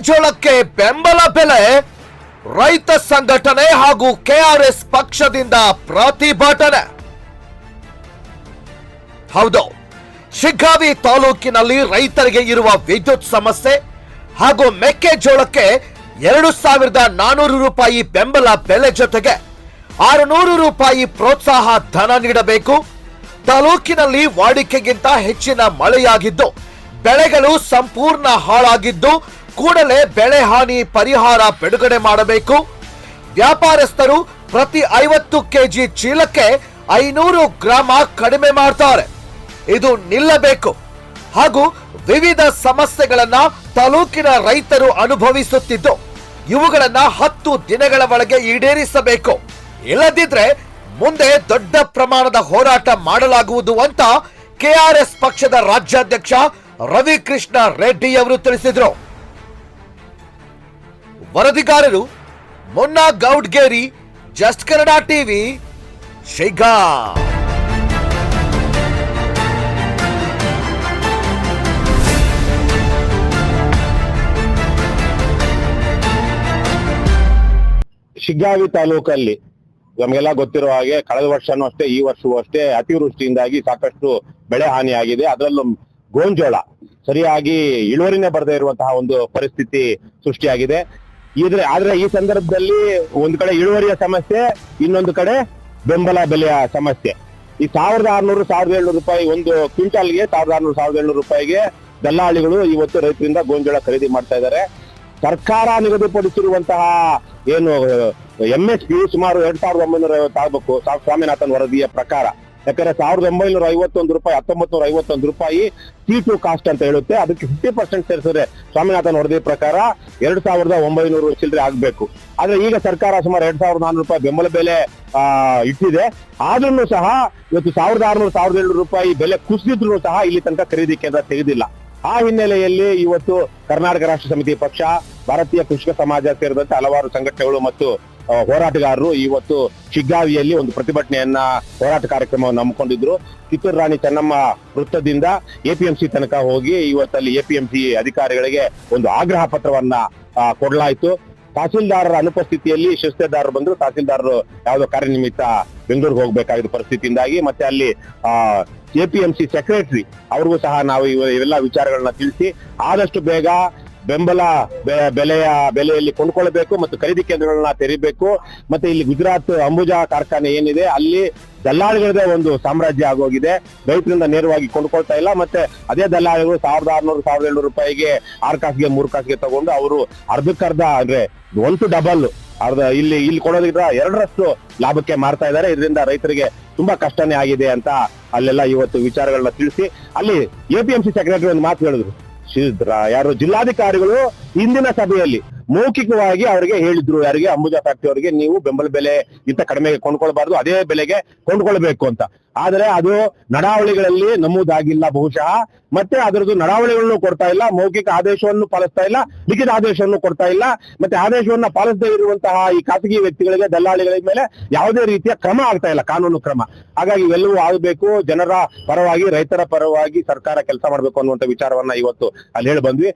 ಮೆಕ್ಕೆಜೋಳಕ್ಕೆ ಬೆಂಬಲ ಬೆಲೆ, ರೈತ ಸಂಘಟನೆ ಹಾಗೂ ಕೆಆರ್ಎಸ್ ಪಕ್ಷದಿಂದ ಪ್ರತಿಭಟನೆ. ಹೌದು, ಶಿಗ್ಗಾವಿ ತಾಲೂಕಿನಲ್ಲಿ ರೈತರಿಗೆ ಇರುವ ವಿದ್ಯುತ್ ಸಮಸ್ಯೆ ಹಾಗೂ ಮೆಕ್ಕೆಜೋಳಕ್ಕೆ ಎರಡು ಸಾವಿರದ ನಾನೂರು ರೂಪಾಯಿ ಬೆಂಬಲ ಬೆಲೆ ಜೊತೆಗೆ ಆರುನೂರು ರೂಪಾಯಿ ಪ್ರೋತ್ಸಾಹ ಧನ ನೀಡಬೇಕು. ತಾಲೂಕಿನಲ್ಲಿ ವಾಡಿಕೆಗಿಂತ ಹೆಚ್ಚಿನ ಮಳೆಯಾಗಿದ್ದು ಬೆಳೆಗಳು ಸಂಪೂರ್ಣ ಹಾಳಾಗಿದ್ದು ಕೂಡಲೇ ಬೆಳೆ ಹಾನಿ ಪರಿಹಾರ ಬಿಡುಗಡೆ ಮಾಡಬೇಕು. ವ್ಯಾಪಾರಸ್ಥರು ಪ್ರತಿ ಐವತ್ತು ಕೆಜಿ ಚೀಲಕ್ಕೆ ಐನೂರು ಗ್ರಾಮ ಕಡಿಮೆ ಮಾಡ್ತಾರೆ. ಇದು ನಿಲ್ಲಬೇಕು. ಹಾಗೂ ವಿವಿಧ ಸಮಸ್ಯೆಗಳನ್ನ ತಾಲೂಕಿನ ರೈತರು ಅನುಭವಿಸುತ್ತಿದ್ದು, ಇವುಗಳನ್ನ ಹತ್ತು ದಿನಗಳ ಒಳಗೆ ಈಡೇರಿಸಬೇಕು. ಇಲ್ಲದಿದ್ರೆ ಮುಂದೆ ದೊಡ್ಡ ಪ್ರಮಾಣದ ಹೋರಾಟ ಮಾಡಲಾಗುವುದು ಅಂತ ಕೆಆರ್ಎಸ್ ಪಕ್ಷದ ರಾಜ್ಯಾಧ್ಯಕ್ಷ ರವಿಕೃಷ್ಣ ರೆಡ್ಡಿ ಅವರು ತಿಳಿಸಿದರು. ವರದಿಗಾರರು ಮೊನ್ನಾ ಗೌಡ್ಗೇರಿ, ಜಸ್ಟ್ ಕನ್ನಡ ಟಿವಿ, ಶೈಗ. ಶಿಗ್ಗಾವಿ ತಾಲೂಕಲ್ಲಿ ನಮಗೆಲ್ಲ ಗೊತ್ತಿರೋ ಹಾಗೆ ಕಳೆದ ವರ್ಷನೂ ಅಷ್ಟೇ, ಈ ವರ್ಷವೂ ಅಷ್ಟೇ ಅತಿವೃಷ್ಟಿಯಿಂದಾಗಿ ಸಾಕಷ್ಟು ಬೆಳೆ ಹಾನಿಯಾಗಿದೆ. ಅದರಲ್ಲೂ ಗೋಂಜೋಳ ಸರಿಯಾಗಿ ಇಳುವರಿನೇ ಬರದೇ ಇರುವಂತಹ ಒಂದು ಪರಿಸ್ಥಿತಿ ಸೃಷ್ಟಿಯಾಗಿದೆ. ಇದ್ರೆ ಆದ್ರೆ ಈ ಸಂದರ್ಭದಲ್ಲಿ ಒಂದ್ ಕಡೆ ಇಳುವರಿಯ ಸಮಸ್ಯೆ, ಇನ್ನೊಂದು ಕಡೆ ಬೆಂಬಲ ಬೆಲೆಯ ಸಮಸ್ಯೆ. ಈ ಸಾವಿರದ ಆರ್ನೂರು, ಸಾವಿರದ ಏಳ್ನೂರು ರೂಪಾಯಿ ಒಂದು ಕ್ವಿಂಟಾಲ್ಗೆ ಸಾವಿರದ ಆರ್ನೂರು, ಸಾವಿರದ ಏಳ್ನೂರು ರೂಪಾಯಿಗೆ ದಲ್ಲಾಳಿಗಳು ಇವತ್ತು ರೈತರಿಂದ ಗೋಂಜೋಳ ಖರೀದಿ ಮಾಡ್ತಾ ಇದ್ದಾರೆ. ಸರ್ಕಾರ ನಿಗದಿಪಡಿಸಿರುವಂತಹ ಏನು ಎಂ ಎಸ್ ಸುಮಾರು ಎರಡ್ ಸಾವಿರದ ಒಂಬೈನೂರ ಐವತ್ತು ಆಗ್ಬೇಕು. ಸ್ವಾಮಿನಾಥನ್ ವರದಿಯ ಪ್ರಕಾರ. ಯಾಕಂದ್ರೆ ಸಾವಿರದ ಒಂಬೈನೂರ ಐವತ್ತೊಂದು ರೂಪಾಯಿ ಹತ್ತೊಂಬತ್ತು ನೂರ ಐವತ್ತೊಂದು ರೂಪಾಯಿ ಸಿ ಟು ಕಾಸ್ಟ್ ಅಂತ ಹೇಳುತ್ತೆ. ಅದಕ್ಕೆ ಫಿಫ್ಟಿ ಪರ್ಸೆಂಟ್ ಸೇರಿಸಿದ್ರೆ ಸ್ವಾಮಿನಾಥನ್ ವರದಿ ಪ್ರಕಾರ ಎರಡ್ ಸಾವಿರದ ಒಂಬೈನೂರು ಚಿಲ್ಲರೆ ಆಗ್ಬೇಕು. ಆದ್ರೆ ಈಗ ಸರ್ಕಾರ ಸುಮಾರು ಎರಡ್ ಸಾವಿರದ ನಾನ್ನೂರು ರೂಪಾಯಿ ಬೆಂಬಲ ಬೆಲೆ ಇಟ್ಟಿದೆ. ಆದ್ರೂ ಸಹ ಇವತ್ತು ಸಾವಿರದ ಆರ್ನೂರು, ಸಾವಿರದ ಏಳ್ನೂರು ರೂಪಾಯಿ ಬೆಲೆ ಕುಸಿದ್ರು ಸಹ ಇಲ್ಲಿ ತನಕ ಖರೀದಿ ಕೇಂದ್ರ ತೆಗೆದಿಲ್ಲ. ಆ ಹಿನ್ನೆಲೆಯಲ್ಲಿ ಇವತ್ತು ಕರ್ನಾಟಕ ರಾಷ್ಟ್ರ ಸಮಿತಿ ಪಕ್ಷ, ಭಾರತೀಯ ಕೃಷಿಕ ಸಮಾಜ ಸೇರಿದಂತೆ ಹಲವಾರು ಸಂಘಟನೆಗಳು ಮತ್ತು ಹೋರಾಟಗಾರರು ಇವತ್ತು ಶಿಗ್ಗಾವಿಯಲ್ಲಿ ಒಂದು ಪ್ರತಿಭಟನೆಯನ್ನ ಹೋರಾಟ ಕಾರ್ಯಕ್ರಮವನ್ನು ಹಮ್ಮಿಕೊಂಡಿದ್ರು. ಕಿತ್ತೂರು ರಾಣಿ ಚೆನ್ನಮ್ಮ ವೃತ್ತದಿಂದ ಎಪಿಎಂಸಿ ತನಕ ಹೋಗಿ ಇವತ್ತಲ್ಲಿ ಎಪಿಎಂಸಿ ಅಧಿಕಾರಿಗಳಿಗೆ ಒಂದು ಆಗ್ರಹ ಪತ್ರವನ್ನ ಕೊಡಲಾಯಿತು. ತಹಸೀಲ್ದಾರರ ಅನುಪಸ್ಥಿತಿಯಲ್ಲಿ ಶಿಸ್ತೆದಾರರು ಬಂದ್ರು. ತಹಸೀಲ್ದಾರರು ಯಾವುದೋ ಕಾರ್ಯನಿಮಿತ್ತ ಬೆಂಗಳೂರಿಗೆ ಹೋಗ್ಬೇಕಾಗಿದ್ದ ಪರಿಸ್ಥಿತಿಯಿಂದಾಗಿ ಮತ್ತೆ ಅಲ್ಲಿ, ಆ, ಎಪಿಎಂಸಿ ಸೆಕ್ರೆಟರಿ ಅವ್ರಿಗೂ ಸಹ ನಾವು ಇವ- ಇವೆಲ್ಲ ವಿಚಾರಗಳನ್ನ ತಿಳಿಸಿ ಆದಷ್ಟು ಬೇಗ ಬೆಂಬಲ ಬೆಲೆಯ ಬೆಲೆಯಲ್ಲಿ ಕೊಂಡ್ಕೊಳ್ಬೇಕು ಮತ್ತು ಖರೀದಿ ಕೇಂದ್ರಗಳನ್ನ ತೆರೀಬೇಕು. ಮತ್ತೆ ಇಲ್ಲಿ ಗುಜರಾತ್ ಅಂಬುಜಾ ಕಾರ್ಖಾನೆ ಏನಿದೆ, ಅಲ್ಲಿ ದಲ್ಲಾಳಿಗಳದೇ ಒಂದು ಸಾಮ್ರಾಜ್ಯ ಆಗೋಗಿದೆ. ರೈತರಿಂದ ನೇರವಾಗಿ ಕೊಂಡ್ಕೊಳ್ತಾ ಇಲ್ಲ. ಮತ್ತೆ ಅದೇ ದಲ್ಲಾಳಿಗಳು ಸಾವಿರದ ಆರ್ನೂರು, ಸಾವಿರದ ಏಳ್ನೂರು ರೂಪಾಯಿಗೆ ಆರು ಕಾಸಿಗೆ, ಮೂರು ಕಾಸಿಗೆ ತಗೊಂಡು ಅವರು ಅರ್ಧಕ್ಕರ್ಧ ಅಂದ್ರೆ ಟು ಡಬಲ್ ಅರ್ಧ ಇಲ್ಲಿ ಇಲ್ಲಿ ಕೊಡೋದ್ರಿಂದ ಎರಡರಷ್ಟು ಲಾಭಕ್ಕೆ ಮಾರ್ತಾ ಇದ್ದಾರೆ. ಇದರಿಂದ ರೈತರಿಗೆ ತುಂಬಾ ಕಷ್ಟನೇ ಆಗಿದೆ ಅಂತ ಅಲ್ಲೆಲ್ಲ ಇವತ್ತು ವಿಚಾರಗಳನ್ನ ತಿಳಿಸಿ. ಅಲ್ಲಿ ಎಪಿಎಂಸಿ ಸೆಕ್ರೆಟರಿ ಒಂದು ಮಾತು ಹೇಳಿದ್ರು. ಯಾರು ಜಿಲ್ಲಾಧಿಕಾರಿಗಳು ಇಂದಿನ ಸಭೆಯಲ್ಲಿ. ಮೌಖಿಕವಾಗಿ ಅವರಿಗೆ ಹೇಳಿದ್ರು, ಯಾರಿಗೆ? ಅಂಬುಜಾ ಫ್ಯಾಕ್ಟರಿ ಅವರಿಗೆ ನೀವು ಬೆಂಬಲ ಬೆಲೆ ಇಂತ ಕಡಿಮೆಗೆ ಕೊಂಡ್ಕೊಳ್ಬಾರ್ದು, ಅದೇ ಬೆಲೆಗೆ ಕೊಂಡ್ಕೊಳ್ಬೇಕು ಅಂತ. ಆದ್ರೆ ಅದು ನಡಾವಳಿಗಳಲ್ಲಿ ನಮೂದಾಗಿಲ್ಲ ಬಹುಶಃ, ಮತ್ತೆ ಅದರದ್ದು ನಡಾವಳಿಗಳನ್ನು ಕೊಡ್ತಾ ಇಲ್ಲ, ಮೌಖಿಕ ಆದೇಶವನ್ನು ಪಾಲಿಸ್ತಾ ಇಲ್ಲ, ಲಿಖಿತ ಆದೇಶವನ್ನು ಕೊಡ್ತಾ ಇಲ್ಲ, ಮತ್ತೆ ಆದೇಶವನ್ನ ಪಾಲಿಸದೇ ಇರುವಂತಹ ಈ ಖಾಸಗಿ ವ್ಯಕ್ತಿಗಳಿಗೆ ದಲ್ಲಾಳಿಗಳ ಮೇಲೆ ಯಾವುದೇ ರೀತಿಯ ಕ್ರಮ ಆಗ್ತಾ ಇಲ್ಲ, ಕಾನೂನು ಕ್ರಮ. ಹಾಗಾಗಿ ಇವೆಲ್ಲವೂ ಆಗಬೇಕು, ಜನರ ಪರವಾಗಿ, ರೈತರ ಪರವಾಗಿ ಸರ್ಕಾರ ಕೆಲಸ ಮಾಡಬೇಕು ಅನ್ನುವಂತ ವಿಚಾರವನ್ನ ಇವತ್ತು ಅಲ್ಲಿ ಹೇಳಿ ಬಂದ್ವಿ.